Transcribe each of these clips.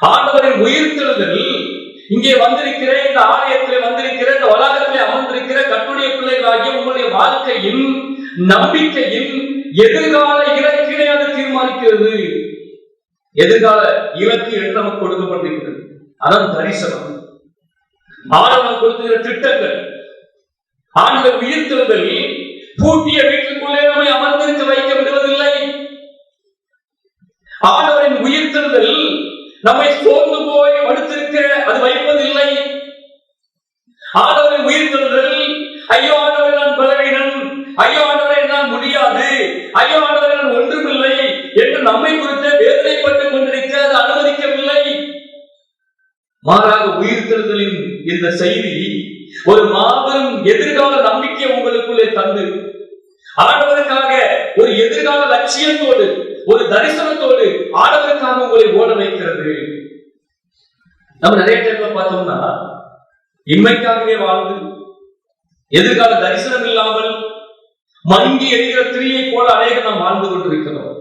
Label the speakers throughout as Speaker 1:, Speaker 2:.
Speaker 1: ஆண்டவரின் உயிர்த்தெழுதல் இங்கே வந்திருக்கிற இந்த ஆலயத்திலே வந்திருக்கிற இந்த வளாகத்தில் அமர்ந்திருக்கிற கட்டுடைய பிள்ளைகளாகிய உங்களுடைய வாழ்க்கையின் நம்பிக்கையின் எதிர்கால இலக்கினை அது தீர்மானிக்கிறது. எதிர்கால இலக்கு என்று நமக்கு கொடுக்கப்பட்டிருக்கிறது. அதான் தரிசனம். ஆண்டவன் கொடுத்துகிற திட்டங்கள். ஆண்டவர் உயிர்த்தெழுதல் பூட்டிய வீட்டுக்குள்ளே நம்மை அமர்ந்திருக்க வைக்க விடுவதில்லை. ஆண்டவரின் உயிர்த்தெழுதல் நம்மை சோர்ந்து போய் படுத்திருக்க அது வைப்பதில்லை. ஆண்டவரின் உயிர்த்தெழுதல் ஐயோ ஆண்டவரை நான் பலவீனம் ஐயோ ஆண்டவரை நான் முடியாது ஐயோ ஆண்டவரை நான் ஒன்றுமில்லை என்று நம்மை குறித்து வேதனைப்பட்டுக் கொண்டிருக்க அது அனுமதிக்கவில்லை. மாறாக உயிர்த்தெழுதலின் இந்த செய்தி ஒரு மாபெரும் எதிர்கால நம்பிக்கை உங்களுக்குள்ளே தந்து ஆண்டவருக்காக ஒரு எதிர்கால லட்சியத்தோடு ஒரு தரிசன ஆண்டவருக்காக ஓட வைக்கிறது. நம்ம நிறைய டைம்ல பார்த்தோம்னா இன்மைக்காகவே வாழ்ந்து எதிர்கால தரிசனம் இல்லாமல் மங்கி எரிகிற திரியை போல அநேகம் நாம் வாழ்ந்து கொண்டிருக்கிறோம்.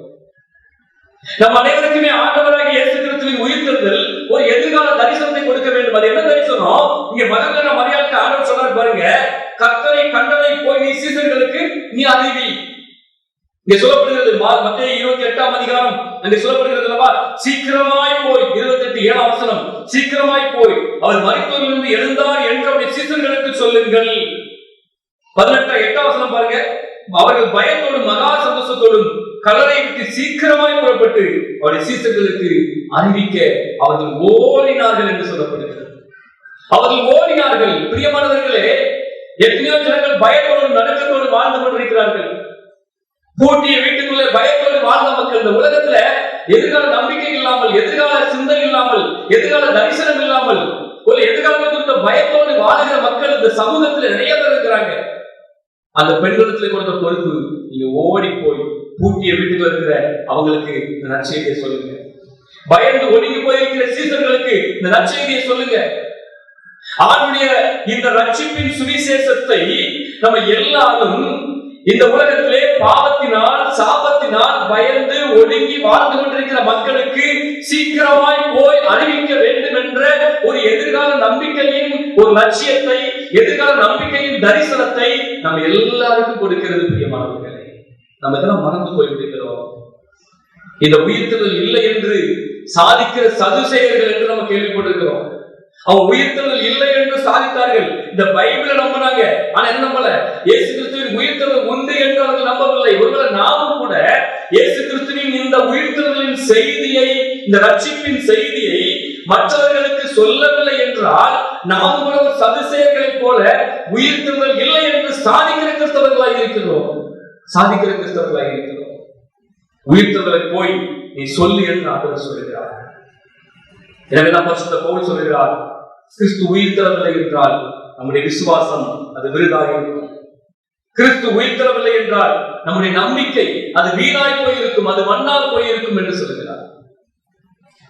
Speaker 1: நம் அனைவருக்குமே ஆண்டவராக இயேசு கிறிஸ்துவின் உயிர்த்தெழுதல் ஒரு எதிர்கால தரிசனத்தை கொடுக்க வேண்டும். அது என்ன தரிசனம் இங்க மகன்கள மரியாதை ஆண்டவர் சொன்னார் பாருங்க கர்த்தரை கண்டனை போய் நீ சீசர்களுக்கு நீ அறிவி இங்க சொல்லப்படுகிறது மத்திய இருபத்தி எட்டாம் அதிகாரம். அங்கே சொல்லப்படுகிறது அல்லவா சீக்கிரமாய் போய் இருபத்தி எட்டு ஏழாம் வசனம். சீக்கிரமாய் போய் அவர் மருத்துவரிலிருந்து எழுந்தார் என்று அவருடைய சீசர்களுக்கு சொல்லுங்கள். பதினெட்டாம் எட்டாம் வசனம் பாருங்க. அவர்கள் பயத்தோடும் மகா சந்தோஷத்தோடும் கலரை விட்டு சீக்கிரமாய் புறப்பட்டு அவருடைய சீசர்களுக்கு அறிவிக்க அவர்கள் ஓடினார்கள் என்று சொல்லப்படுகிறது. அவர்கள் ஓடினார்கள். பிரியமானவர்களே எத்தனையோ ஜனங்கள் பயத்தோடும் நடுக்கத்தோடு வாழ்ந்து கொண்டிருக்கிறார்கள். பூட்டிய வீட்டுக்குள்ளே பயத்தோடு வாழ்ந்த மக்கள் இந்த உலகத்துல எதிர்கால நம்பிக்கை இல்லாமல் எதிர்கால சிந்தனை இல்லாமல் எதிர்கால தரிசனம் இல்லாமல் ஒரு எதிர்காலத்தை குறித்த பயத்தோடு வாழ்கிற மக்கள் இந்த சமூகத்துல நிறைய பேர் இருக்கிறாங்க. அந்த பெண்களிடத்துல கொடுத்த பொறுப்பு நீங்க ஓடி போய் பூட்டிய வீட்டுக்குள்ள இருக்கிற அவங்களுக்கு இந்த நற்செய்தியை சொல்லுங்க. பயந்து ஒடுங்கி போயிருக்கிற சீசர்களுக்கு இந்த நற்செய்தியை சொல்லுங்க. அவனுடைய இந்த ரட்சிப்பின் சுவிசேஷத்தை நம்ம எல்லாரும் இந்த உலகத்திலே பாவத்தினால் சாபத்தினால் பயந்து ஒடுங்கி வாழ்ந்து கொண்டிருக்கிற மக்களுக்கு சீக்கிரமாய் போய் அறிவிக்க வேண்டும் என்ற ஒரு எதிர்கால நம்பிக்கையின் ஒரு லட்சியத்தை எதிர்கால நம்பிக்கையின் தரிசனத்தை நம்ம எல்லாருக்கும் கொடுக்கிறது பிரியமானவர்களே நம்ம இதெல்லாம் மறந்து போய்விடுகிறோம். இந்த உயிர்த்தல் இல்லை என்று சாதிக்கிற சதுசெயர்கள் என்று நம்ம கேள்விப்பட்டிருக்கிறோம். அவன் உயிர்த்தெழுதல் இல்லை என்று சாதித்தார்கள். இந்த பைபிளை நம்பினாங்க ஆனா என்ன நம்பல? இயேசு கிறிஸ்துவின் உயிர்த்தெழுதல் உண்டு என்று அவர்கள் நம்பவில்லை. ஒருவேளை நாமும் கூட இயேசு கிறிஸ்துவின் இந்த உயிர்த்தெழுதலின் செய்தியை இந்த ரட்சிப்பின் செய்தியை மற்றவர்களுக்கு சொல்லவில்லை என்றால் நாம் கூட ஒரு சதுசேயர்களைப் போல உயிர்த்தெழுதல் இல்லை என்று சாதிக்கிற கிறிஸ்தவர்களாக இருக்கிறோம். சாதிக்கிற கிறிஸ்தவர்களாக இருக்கிறோம். உயிர்த்தவர்களை போய் நீ சொல்லு என்று ஆண்டவர் சொல்லுகிறார். எனவே தான் பரிசுத்த பவுல் சொல்லுகிறார் கிறிஸ்து உயிர்த்தரவில்லை என்றால் நம்முடைய விசுவாசம் அது விருதாக இருக்கும். கிறிஸ்து உயிர்த்தரவில்லை என்றால் நம்முடைய நம்பிக்கை அது வீணாய் போயிருக்கும் அது மண்ணால் போயிருக்கும் என்று சொல்கிறார்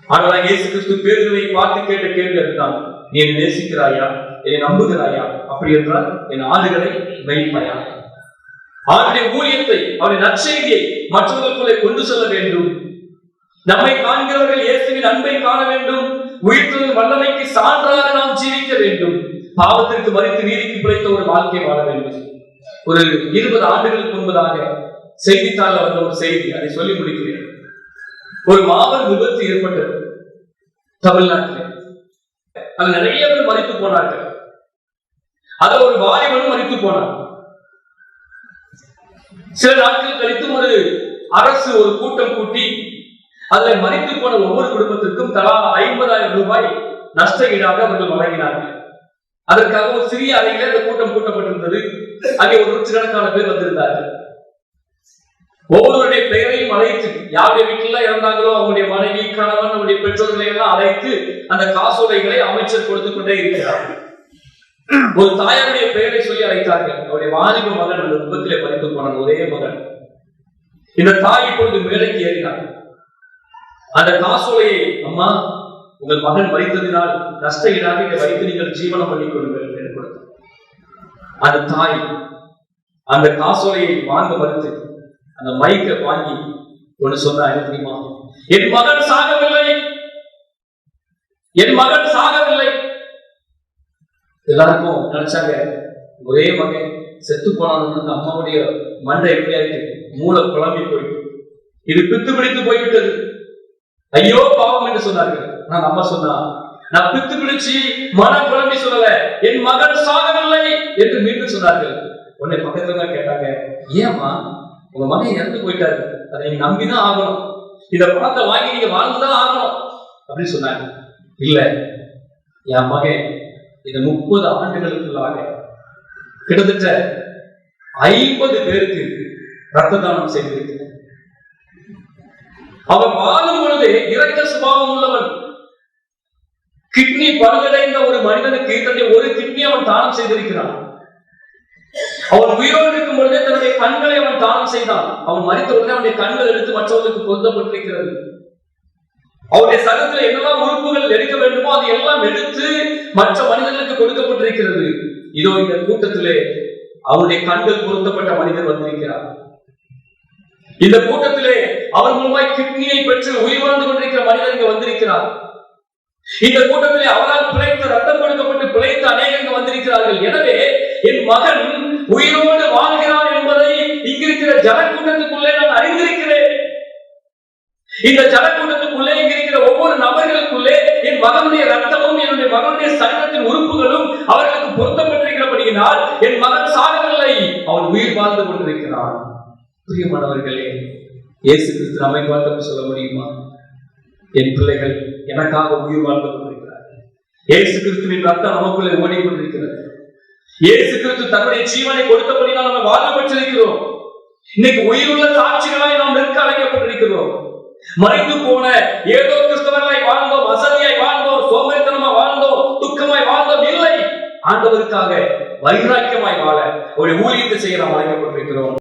Speaker 1: ஆனால் இயேசு கிறிஸ்து பேருவை பார்த்து கேட்ட கேள்வி அதுதான் நீ என்னை நேசிக்கிறாயா? என்னை நம்புகிறாயா? அப்படி என்றால் என் ஆடுகளை வைப்பாயா அவருடைய ஊழியத்தை அவருடைய நற்செய்தியை மற்றவர்களுக்குள்ளே கொண்டு செல்ல வேண்டும். நம்மை காண்கிறவர்கள் இயேசுவின் அன்பை காண வேண்டும். உயிர்த்து வல்லமைக்கு சான்றாக நாம் ஜீவிக்க வேண்டும். பாவத்திற்கு மறித்து நீதிக்கு பிழைத்த ஒரு வாழ்க்கை வாழ வேண்டும். ஒரு இருபது ஆண்டுகளுக்கு முன்பதாக செய்தித்தாளில் வந்த ஒரு செய்தி அதை சொல்லி முடிக்கிறேன். ஒரு மாபெரும் விபத்து ஏற்பட்டது. தமிழ்நாட்டில். அது நிறைய பேர் மறித்து போனார்கள். அதுல ஒரு வாலிபனும் மறித்து போனார் சில நாட்கள் கழித்து ஒரு அரசு ஒரு கூட்டம் கூட்டி அதில் மறித்து போன ஒவ்வொரு குடும்பத்திற்கும் தலா ஐம்பதாயிரம் ரூபாய் நஷ்ட ஈடாக அவர்கள் வழங்கினார்கள். அதற்காக ஒரு சிறிய அறையில அந்த கூட்டம் கூட்டப்பட்டிருந்தது. அங்கே ஒரு நூற்றுக்கணக்கான பேர் வந்திருந்தார்கள். ஒவ்வொருவருடைய பெயரையும் அழைத்து யாருடைய வீட்டில இறந்தாங்களோ அவங்களுடைய மனைவி கணவன் அவருடைய பெற்றோர்களை எல்லாம் அழைத்து அந்த காசோலைகளை அமைச்சர் கொடுத்து கொண்டே இருக்கிறார் ஒரு தாயாருடைய பெயரை சொல்லி அழைத்தார்கள். அவருடைய வாலிப மகன் அந்த விபத்திலே மறித்து போன ஒரே மகன். இந்த தாய் இப்பொழுது மேலைக்கு ஏறினார். அந்த காசோலையை அம்மா உங்கள் மகன் மறித்ததினால் நஷ்ட ஈடாக இதை வைத்து நீங்கள் ஜீவனம் பண்ணிக் கொள்ளுங்கள் என்று கொடுத்தார். அந்த தாய் அந்த காசோலையை வாங்க மறுத்து அந்த மைக்கை வாங்கி ஒன்று சொன்னா தெரியுமா? என் மகன் சாகவில்லை. என் மகன் சாகவில்லை. எல்லாருக்கும் நினைச்சாங்க ஒரே மகன் செத்து போனான்னு அந்த அம்மாவுடைய மண்டை எப்படியா இருக்கு மூளை குழம்பி போயிட்டு இது பித்து பிடித்து போய்விட்டது. ஐயோ பாவம் என்று சொன்னார்கள். நான் அம்மா சொன்னா நான் பித்து பிடிச்சி மனம் குழம்பி சொல்லல என் மகன் சாகவில்லை என்று மீண்டும் சொன்னார்கள். உன்னை பக்கத்துல தான் கேட்டாங்க. ஏம்மா உங்க மகன் இறந்து போயிட்டாரு. அதை நீங்க நம்பிதான் ஆகணும். இந்த பணத்தை வாங்கி நீங்க வாழ்ந்துதான் ஆகணும். அப்படின்னு சொன்னாங்க. இல்ல என் மகன் இந்த முப்பது ஆண்டுகளுக்குள்ளாக கிட்டத்தட்ட ஐம்பது பேருக்கு ரத்த தானம் செய்திருக்கிறேன் அவன் வாழும் பொழுது இரக்க சுபாவம் உள்ளவன். கிட்னி பழுதடைந்த ஒரு மனிதனுக்கு தன்னை ஒரு கிட்னி அவன் தானம் செய்திருக்கிறான். அவன் உயிரோடு இருக்கும் பொழுதே தன்னுடைய கண்களை அவன் தானம் செய்தான். அவன் மறித்த உடனே அவனுடைய கண்கள் எடுத்து மற்றவர்களுக்கு பொருத்தப்பட்டிருக்கிறது. அவருடைய சரத்துல என்னெல்லாம் உறுப்புகள் எடுக்க வேண்டுமோ அது எல்லாம் எடுத்து மற்ற மனிதர்களுக்கு கொடுக்கப்பட்டிருக்கிறது. இதோ இந்த கூட்டத்திலே அவருடைய கண்கள் பொருத்தப்பட்ட மனிதர் வந்திருக்கிறார். இந்த கூட்டத்திலே அவர் மூலமாய் கிட்னியை பெற்று உயிர் வாழ்ந்து கொண்டிருக்கிற மனிதர் இங்க வந்திருக்கிறார். இந்த கூட்டத்திலே அவரால் பிழைத்து ரத்தம் கொடுக்கப்பட்டு பிழைத்த அநேகங்க இங்கு வந்திருக்கிறார்கள். எனவே என் மகன் உயிரோடு வாழ்கிறான் என்பதை இங்கிருக்கிற ஜனக்கூட்டத்துக்குள்ளே நான் அறிந்திருக்கிறேன். இந்த ஜனக்கூட்டத்துக்குள்ளே இங்கிருக்கிற ஒவ்வொரு நபர்களுக்குள்ளே என் மகனுடைய ரத்தமும் என்னுடைய மகனுடைய சரீரத்தின் உறுப்புகளும் அவர்களுக்கு பொருத்தப்பட்டிருக்கிறபடியினால் என் மகன் சாகவில்லை. அவன் உயிர் வாழ்ந்து கொண்டிருக்கிறான். பிரியமானவர்களே இயேசு கிறிஸ்து நம்மை பார்த்து சொல்ல முடியுமா? என் பிள்ளைகள் எனக்காக உயிர் வாழ்ந்து கொண்டிருக்கிறார் இயேசு கிறிஸ்துவின் ரத்தம் நமக்குள்ளே ஓடிக்கொண்டிருக்கிறது இயேசு கிறிஸ்து தன்னுடைய ஜீவனை கொடுத்தபடினால் நம்ம வாழ்வு பெற்றிருக்கிறோம் இன்னைக்கு உயிருள்ள சாட்சிகளாய் நாம் நிற்க அழைக்கப்பட்டிருக்கிறோம். மறைந்து போன ஏதோ கிறிஸ்தவர்களாய் வாழ்ந்தோம் வசதியாய் வாழ்ந்தோம் சோம்பேறித்தனமா வாழ்ந்தோம் துக்கமாய் வாழ்ந்தோம் இல்லை. ஆண்டவருக்காக வைராக்கியமாய் வாழ ஒரு ஊழியத்தை செய்ய நாம் அழைக்கப்பட்டிருக்கிறோம்.